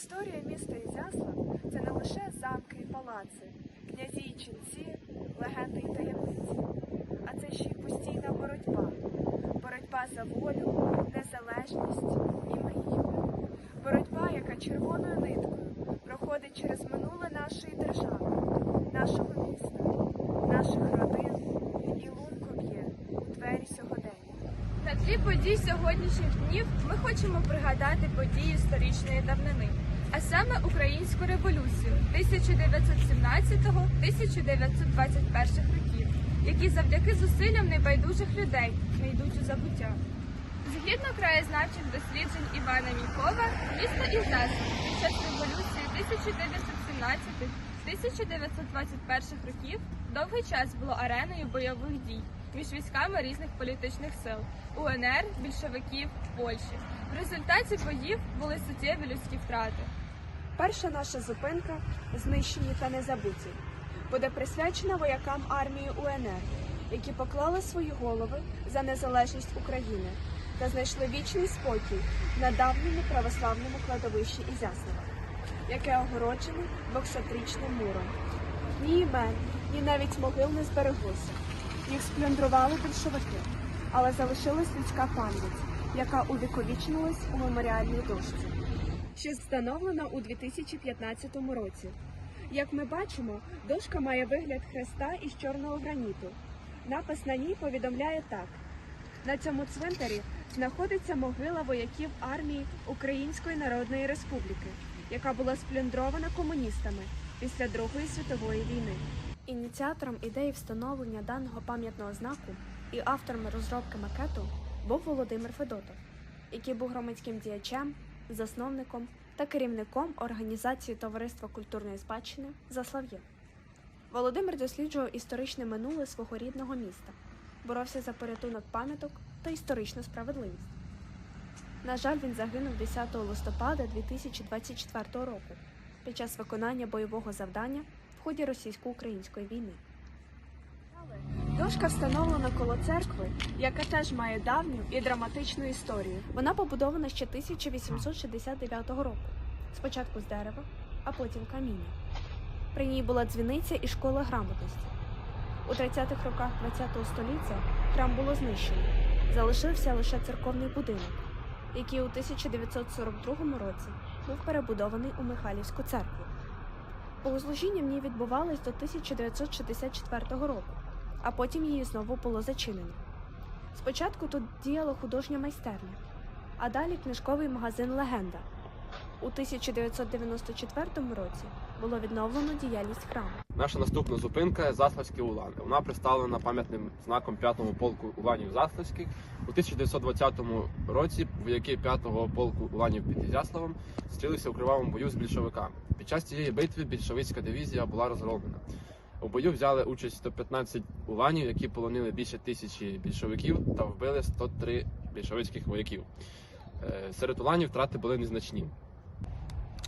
Історія міста Ізяслав – це не лише замки і палаци, князі і ченці, легенди і таємниці, а це ще й постійна боротьба. Боротьба за волю, незалежність і мрію. Боротьба, яка червоною ниткою проходить через минуле нашої держави, нашого міста, наших родин і лунко б'є у двері сьогодення. На тлі подій сьогоднішніх днів ми хочемо пригадати події історичної давнини, саме українську революцію 1917-1921 років, які завдяки зусиллям небайдужих людей не йдуть у забуття. Згідно краєзнавчих досліджень Івана Мікова, місто Ізяслав під час революції 1917-1921 років довгий час було ареною бойових дій між військами різних політичних сил УНР, більшовиків, Польщі. В результаті боїв були суттєві людські втрати. Перша наша зупинка знищені та незабуті буде присвячена воякам армії УНР, які поклали свої голови за незалежність України та знайшли вічний спокій на давньому православному кладовищі Ізяслава, яке огороджене 200-річним муром. Ні імен, ні навіть могил не збереглося. Їх сплюндрували більшовики, але залишилась людська пам'ять, яка увіковічнилась у меморіальній дошці що встановлена у 2015 році. Як ми бачимо, дошка має вигляд хреста із чорного граніту. Напис на ній повідомляє так: на цьому цвинтарі знаходиться могила вояків армії Української Народної Республіки, яка була сплюндрована комуністами після Другої світової війни. Ініціатором ідеї встановлення даного пам'ятного знаку і автором розробки макету був Володимир Федотов, який був громадським діячем, засновником та керівником організації Товариства культурної спадщини Заслав'є. Володимир досліджував історичне минуле свого рідного міста, боровся за порятунок пам'яток та історичну справедливість. На жаль, він загинув 10 листопада 2024 року під час виконання бойового завдання в ході російсько-української війни. Дошка встановлена коло церкви, яка теж має давню і драматичну історію. Вона побудована ще 1869 року. Спочатку з дерева, а потім каміння. При ній була дзвіниця і школа грамотності. У 30-х роках ХХ століття храм було знищено. Залишився лише церковний будинок, який у 1942 році був перебудований у Михайлівську церкву. Богослужіння в ній відбувалось до 1964 року, а потім її знову було зачинено. Спочатку тут діяла художня майстерня, а далі книжковий магазин Легенда. У 1994 році було відновлено діяльність храму. Наша наступна зупинка Заславські Улани. Вона представлена пам'ятним знаком 5-го полку уланів Заславських. У 1920 році вояки 5-го полку уланів під Ізяславом зустрілися у кривавому бою з більшовиками. Під час цієї битви більшовицька дивізія була розгромлена. У бою взяли участь 115 уланів, які полонили більше тисячі більшовиків та вбили 103 більшовицьких вояків. Е, Серед уланів втрати були незначні.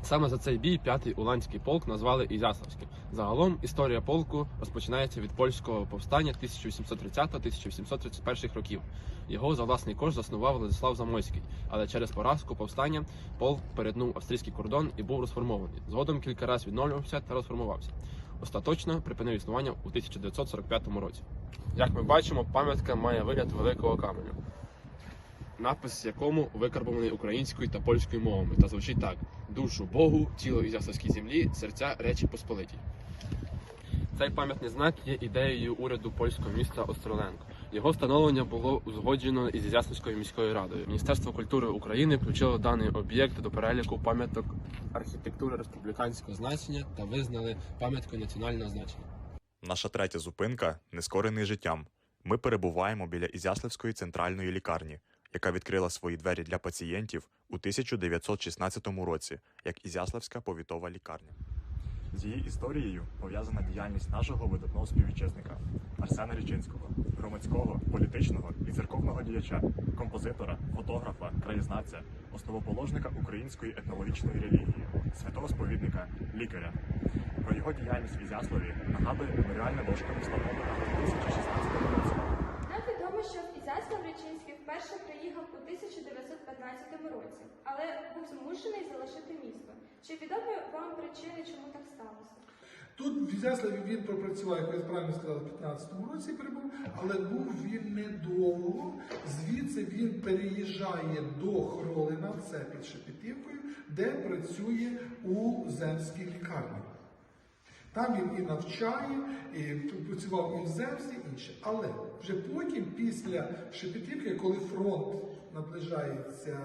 Саме за цей бій п'ятий уланський полк назвали Ізяславським. Загалом історія полку розпочинається від польського повстання 1830-1831 років. Його за власний кошт заснував Владислав Замойський, але через поразку повстання полк перетнув австрійський кордон і був розформований. Згодом кілька разів відновлювався та розформувався. Остаточно припинив існування у 1945 році. Як ми бачимо, пам'ятка має вигляд великого каменю напис якому викарбований українською та польською мовами та звучить так: душу Богу, тіло ізяславській землі, серця Речі Посполитій. Цей пам'ятний знак є ідеєю уряду польського міста Остроленко. Його встановлення було узгоджено із Ізяславською міською радою. Міністерство культури України включило даний об'єкт до переліку пам'яток архітектури республіканського значення та визнали пам'яткою національного значення. Наша третя зупинка нескорений життям. Ми перебуваємо біля Ізяславської центральної лікарні, яка відкрила свої двері для пацієнтів у 1916 році як Ізяславська повітова лікарня. З її історією пов'язана діяльність нашого видатного співвітчизника Арсена Річинського, громадського, політичного і церковного діяча, композитора, фотографа, краєзнавця, основоположника української етнологічної релігії, святого сповідника, лікаря. Про його діяльність в Ізяславі нагадує меморіальна дошка встановлена в 2016 році. Що в Ізяславі Речинський вперше приїхав у 1915 році, але був змушений залишити місто. Чи відомі вам причини, чому так сталося? Тут в Ізяславі він пропрацював, як ви правильно сказали, в 15-му році прибув, але був він недовго. Звідси він переїжджає до Хролина, це під Шепетівкою, де працює у земській лікарні. Там він і навчає, і працював і в земстві, і інше. Але вже потім, після Шепетівки, коли фронт наближається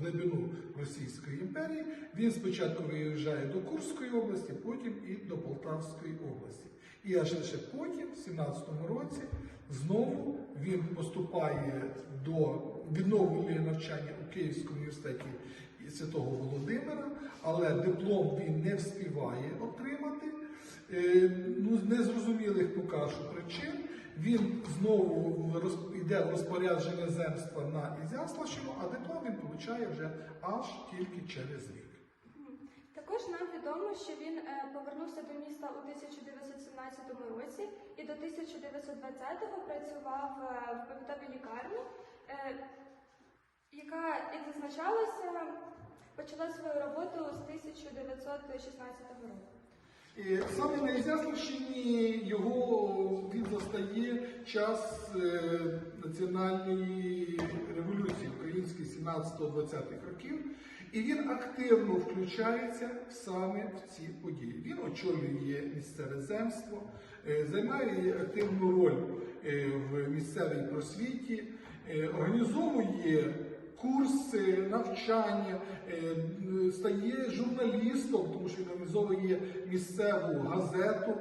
глибину Російської імперії, він спочатку виїжджає до Курської області, потім і до Полтавської області. І аж лише потім, в 17-му році, знову він поступає до відновлює навчання у Київському університеті Святого Володимира, але диплом він не вспіває отримати. Е, Ну, незрозумілих поки що причин. Він знову йде в розпорядження земства на Ізяславщину, а диплом він отримує вже аж тільки через рік. Також нам відомо, що він е, повернувся до міста у 1917 році і до 1920-го працював е, в повітовій лікарні, е, яка, як зазначалося, почала свою роботу з 1916 року. Саме на його він застає час е, національної революції української 17-20-х років, і він активно включається саме в ці події. Він очолює місцеве земство, е, займає активну роль е, в місцевій просвіті, організовує курси, навчання, е, стає журналістом, тому що він організовує місцеву газету,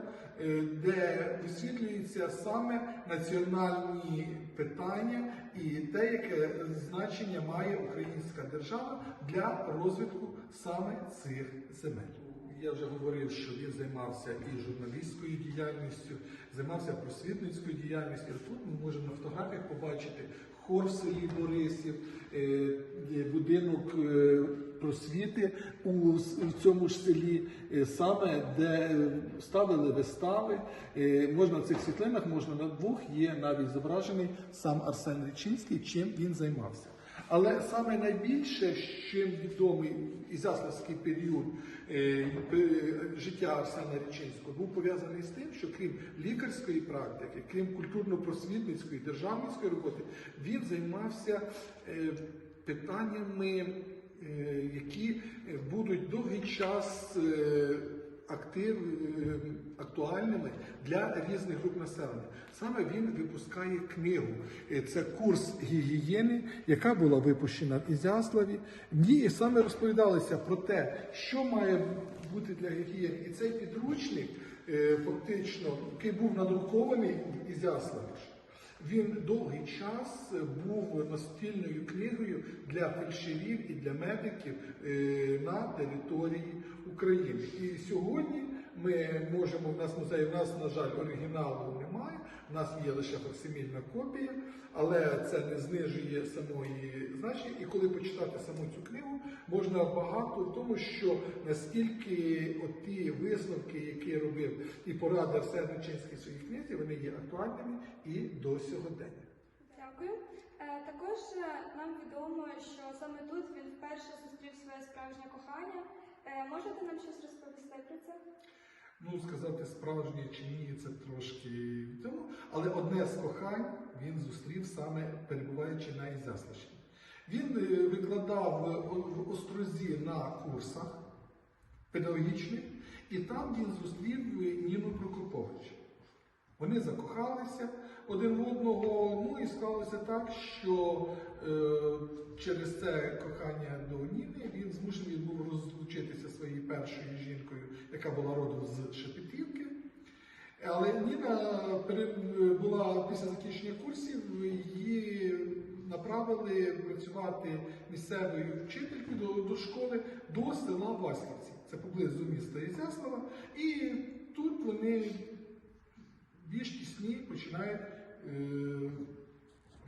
е, де висвітлюються саме національні питання і те, яке значення має українська держава для розвитку саме цих земель. Я вже говорив, що він займався і журналістською діяльністю, займався просвітницькою діяльністю. Тут ми можемо на фотографіях побачити хор в Борисів, е, будинок е, просвіти у цьому ж селі, е, саме де ставили вистави. Можна в цих світлинах, можна на двох є навіть зображений сам Арсен Річинський, чим він займався. Але саме найбільше, чим відомий ізяславський період е, життя Арсена Річинського, був пов'язаний з тим, що крім лікарської практики, крім культурно-просвітницької, державницької роботи, він займався е, питаннями, е, які будуть довгий час. Актив е, актуальними для різних груп населення. Саме він випускає книгу. Е, Це курс гігієни, яка була випущена в Ізяславі. В ній саме розповідалося про те, що має бути для гігієни. І цей підручник, е, фактично, який був надрукований в Ізяславі. Він довгий час був настільною книгою для фельдшерів і для медиків е, на території України. І сьогодні ми можемо, в нас в музеї, в нас, на жаль, оригіналу немає, в нас є лише факсимільна копія, але це не знижує самої значення. І коли почитати саму цю книгу, можна багато в тому, що наскільки оті висновки, які робив і поради Арсен Речинський в своїй книзі, вони є актуальними і до сьогодення. Дякую. Е, Також е, нам відомо, що саме тут він вперше зустрів своє справжнє кохання. Е, Можете нам щось розповісти про це? Ну, сказати справжнє чи ні, це трошки тому. Але одне з кохань він зустрів саме перебуваючи на Ізяславщині. Він е, викладав в- Острозі на курсах педагогічних, і там він зустрів Ніну Прокопович. Вони закохалися один в одного, ну і сталося так, що е, через це кохання до Ніни він змушений був розлучитися своєю першою жінкою, яка була родом з Шепетівки. Але Ніна була після закінчення курсів, її направили працювати місцевою вчителькою до, до школи до села Васьківці. Це поблизу міста Ізяслава. І тут вони більш тісні починають е,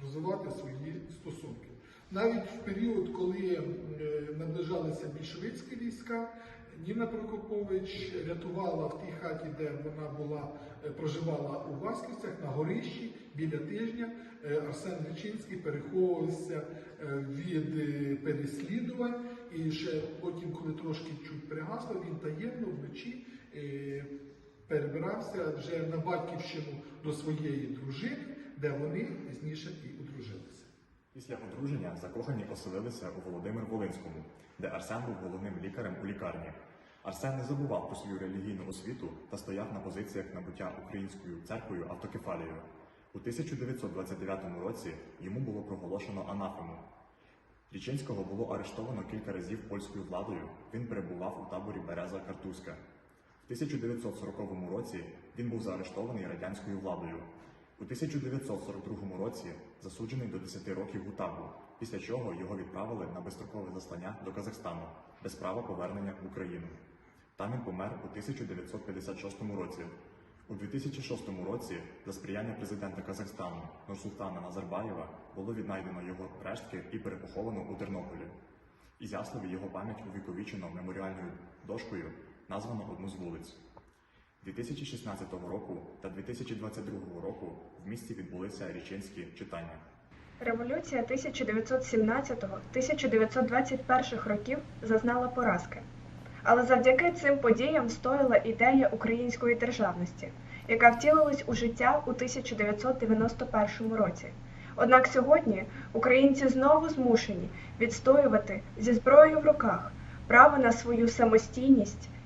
розвивати свої стосунки. Навіть в період, коли е, наближалися більшовицькі війська, Ніна Прокопович рятувала в тій хаті, де вона була, е, проживала у Васьківцях на горищі біля тижня е, Арсен Речинський переховувався від переслідувань, і ще потім, коли трошки чуть пригасло, він таємно вночі перебирався вже на батьківщину до своєї дружини, де вони пізніше і одружилися. Після одруження закохані оселилися у Володимир Волинському, де Арсен був головним лікарем у лікарні. Арсен не забував про свою релігійну освіту та стояв на позиціях набуття українською церквою автокефалією. У 1929 році йому було проголошено анафему. Річинського було арештовано кілька разів польською владою. Він перебував у таборі Береза Картузька. В 1940 році він був заарештований радянською владою. У 1942 році засуджений до 10 років гутабу, після чого його відправили на безстрокове заслання до Казахстану без права повернення в Україну. Там він помер у 1956 році. У 2006 році за сприяння президента Казахстану Нурсултана Назарбаєва було віднайдено його рештки і перепоховано у Тернополі. Ізяславі його пам'ять увіковічено меморіальною дошкою, названо одну з вулиць. 2016 року та 2022 року в місті відбулися річинські читання. Революція 1917-1921 років зазнала поразки. Але завдяки цим подіям стояла ідея української державності, яка втілилась у життя у 1991 році. Однак сьогодні українці знову змушені відстоювати зі зброєю в руках право на свою самостійність,